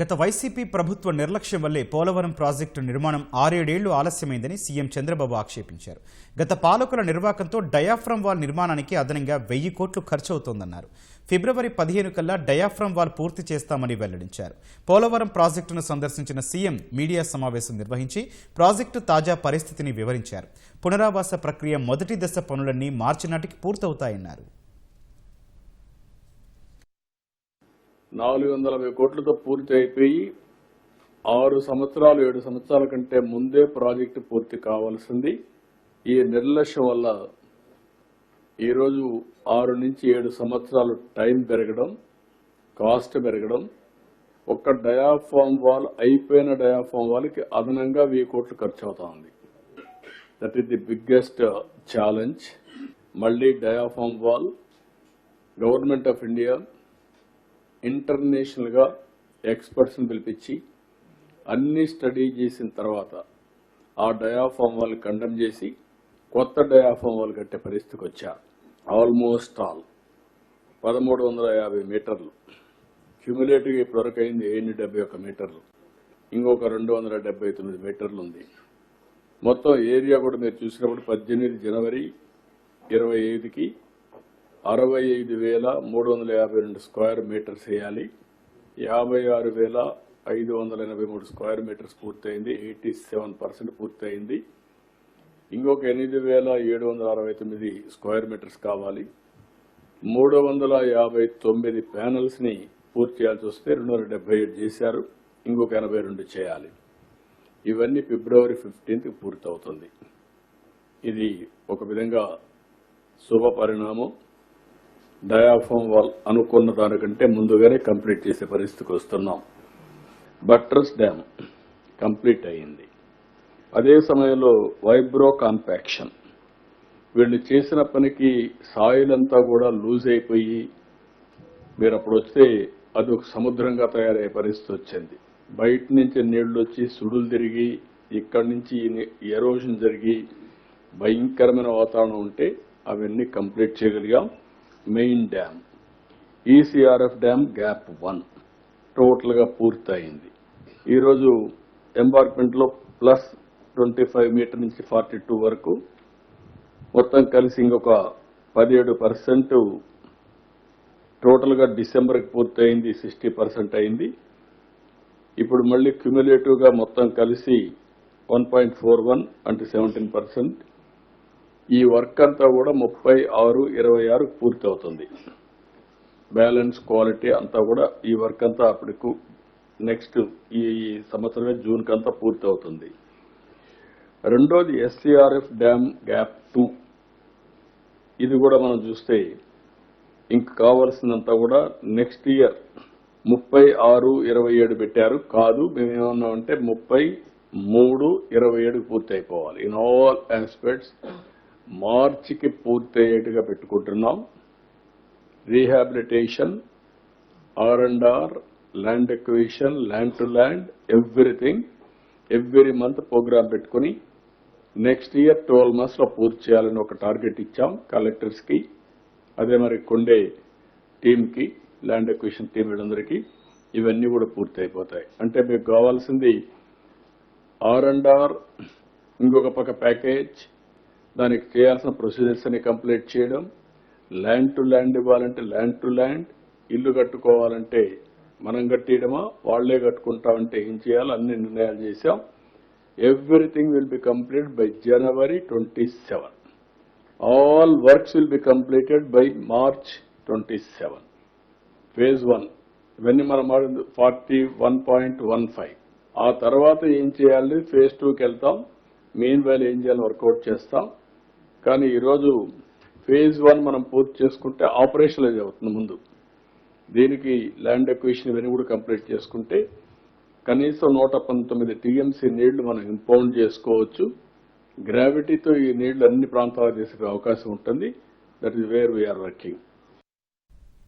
గత వైసీపీ ప్రభుత్వ నిర్లక్ష్యం వల్లే పోలవరం ప్రాజెక్టు నిర్మాణం ఆరేడేళ్ళు ఆలస్యమైందని సీఎం చంద్రబాబు ఆక్షేపించారు. గత పాలకుల నిర్వాకంతో డయాఫ్రమ్ వాల్ నిర్మాణానికి అదనంగా వెయ్యి కోట్లు ఖర్చవుతోందన్నారు. ఫిబ్రవరి పదిహేను కల్లా డయాఫ్రమ్ వాల్ పూర్తి చేస్తామని వెల్లడించారు. పోలవరం ప్రాజెక్టును సందర్శించిన సీఎం మీడియా సమావేశం నిర్వహించి ప్రాజెక్టు తాజా పరిస్థితిని వివరించారు. పునరావాస ప్రక్రియ మొదటి దశ పనులన్నీ మార్చి నాటికి పూర్తవుతాయన్నారు. నాలుగు వందల యాభై కోట్లతో పూర్తి అయిపోయి ఆరు సంవత్సరాలు ఏడు సంవత్సరాల కంటే ముందే ప్రాజెక్టు పూర్తి కావాల్సింది. ఈ నిర్లక్ష్యం వల్ల ఈరోజు ఆరు నుంచి ఏడు సంవత్సరాలు టైం పెరగడం కాస్ట్ పెరగడం ఒక్క డయాఫామ్ వాల్ అయిపోయిన డయాఫామ్ వాల్కి అదనంగా వెయ్యి కోట్లు ఖర్చు అవుతా ఉంది. That is the biggest challenge మళ్ళీ diaphragm wall government of India ఇంటర్నేషనల్గా ఎక్స్పర్ట్స్ని పిలిపించి అన్ని స్టడీ చేసిన తర్వాత ఆ డయాఫామ్ వాళ్ళు కండెమ్ చేసి కొత్త డయాఫామ్ వాళ్ళు కట్టే పరిస్థితికి వచ్చారు ఆల్మోస్ట్ ఆల్. పదమూడు వందల యాభై మీటర్లు. క్యూములేటివ్ ఇప్పటివరకు అయింది ఎన్ని డెబ్బై ఒక్క మీటర్లు. ఇంకొక రెండు వందల డెబ్బై తొమ్మిది మీటర్లు ఉంది మొత్తం ఏరియా కూడా మీరు చూసినప్పుడు పద్దెనిమిది జనవరి ఇరవై ఐదుకి అరవై ఐదు వేల మూడు వందల యాభై రెండు స్క్వేర్ మీటర్స్ వేయాలి. యాభై ఆరు వేల ఐదు వందల ఎనభై మూడు స్క్వేర్ మీటర్స్ పూర్తయింది. ఎయిటీ సెవెన్ పర్సెంట్ పూర్తయింది. ఇంకొక ఎనిమిది వేల ఏడు వందల అరవై తొమ్మిది స్క్వేర్ మీటర్స్ కావాలి. మూడు వందల యాభై తొమ్మిది ప్యానల్స్ని పూర్తి చేయాల్సి వస్తే రెండు వందల డెబ్బై ఏడు చేశారు. ఇంకొక ఎనభై రెండు చేయాలి. ఇవన్నీ ఫిబ్రవరి ఫిఫ్టీన్త్ పూర్తవుతుంది. ఇది ఒక విధంగా శుభ పరిణామం డయాఫామ్ వాల్ అనుకున్న దానికంటే ముందుగానే కంప్లీట్ చేసే పరిస్థితికి వస్తున్నాం. బట్రస్ డ్యామ్ కంప్లీట్ అయింది అదే సమయంలో వైబ్రో కాంపాక్షన్. వీళ్ళు చేసిన పనికి సాయిల్ అంతా కూడా లూజ్ అయిపోయి మీరు అప్పుడు వస్తే అది ఒక సముద్రంగా తయారయ్యే పరిస్థితి వచ్చింది. బయట నుంచి నీళ్ళు వచ్చి సుడులు తిరిగి ఇక్కడి నుంచి ఎరోషన్ జరిగి భయంకరమైన వాతావరణం ఉంటే అవన్నీ కంప్లీట్ చేయగలిగాం. Main dam. ECRF dam gap one. టోటల్గా పూర్తయింది. ఈరోజు ఎంబార్క్మెంట్లో ప్లస్ ట్వంటీ ఫైవ్ మీటర్ నుంచి ఫార్టీ టూ వరకు. మొత్తం కలిసి ఇంకొక పదిహేడు పర్సెంట్ టోటల్గా డిసెంబర్కి పూర్తయింది సిక్స్టీ పర్సెంట్ అయింది. ఇప్పుడు మళ్ళీ క్యుములేటివ్గా మొత్తం కలిసి వన్ పాయింట్ ఫోర్ వన్ అంటే సెవెంటీన్ పర్సెంట్. ఈ వర్క్ అంతా కూడా ముప్పై ఆరు ఇరవై ఆరు పూర్తి అవుతుంది బ్యాలెన్స్ క్వాలిటీ అంతా కూడా ఈ వర్క్ అంతా అప్పటికు నెక్స్ట్ ఈ సంవత్సరమే జూన్కి అంతా పూర్తి అవుతుంది రెండోది ఎస్సీఆర్ఎఫ్ డ్యామ్ గ్యాప్ టూ ఇది కూడా మనం చూస్తే ఇంక కావాల్సినంత కూడా నెక్స్ట్ ఇయర్ ముప్పై ఆరు ఇరవై ఏడు పెట్టారు. కాదు మేమేమన్నామంటే ముప్పై మూడు ఇరవై ఏడు పూర్తి అయిపోవాలి ఇన్ ఆల్ ఆస్పెక్ట్స్ మార్చికి పూర్తయ్యేట్టుగా పెట్టుకుంటున్నాం. Rehabilitation R and R land acquisition land to land everything every month programme పెట్టుకుని నెక్స్ట్ ఇయర్ ట్వెల్వ్ మంత్స్లో పూర్తి చేయాలని ఒక టార్గెట్ ఇచ్చాం కలెక్టర్స్కి అదే మరి కొండే టీమ్కి ల్యాండ్ ఎక్విషన్ టీం వీళ్ళందరికీ ఇవన్నీ కూడా పూర్తి అయిపోతాయి అంటే మీకు కావాల్సింది ఆర్ అండ్ ఆర్ ఇంకొక పక్క ప్యాకేజ్ దానికి చేయాల్సిన ప్రొసీజర్స్ అని కంప్లీట్ చేయడం ల్యాండ్ టు ల్యాండ్ ఇవ్వాలంటే ల్యాండ్ టు ల్యాండ్ ఇల్లు కట్టుకోవాలంటే మనం కట్టేయడమా వాళ్ళే కట్టుకుంటామంటే ఏం చేయాలో అన్ని నిర్ణయాలు చేశాం. Everything will be complete by January twenty seven all works will be completed by March twenty seven phase one ఇవన్నీ మనం forty one point one five ఆ తర్వాత ఏం చేయాలి? ఫేజ్ టూకి వెళ్తాం. మెయిన్ వైల్ ఏం చేయాలి? వర్కౌట్ చేస్తాం. కానీ ఈరోజు ఫేజ్ వన్ మనం పూర్తి చేసుకుంటే ఆపరేషనలైజ్ అవుతుంది ముందు. దీనికి ల్యాండ్ ఎక్విషన్ ఇవన్నీ కూడా కంప్లీట్ చేసుకుంటే కనీసం నూట పంతొమ్మిది టీఎంసీ నీళ్ళు మనం ఇంపౌండ్ చేసుకోవచ్చు. గ్రావిటీతో ఈ నీళ్ళు అన్ని ప్రాంతాలకు తీసుకునే అవకాశం ఉంటుంది. That is where we are working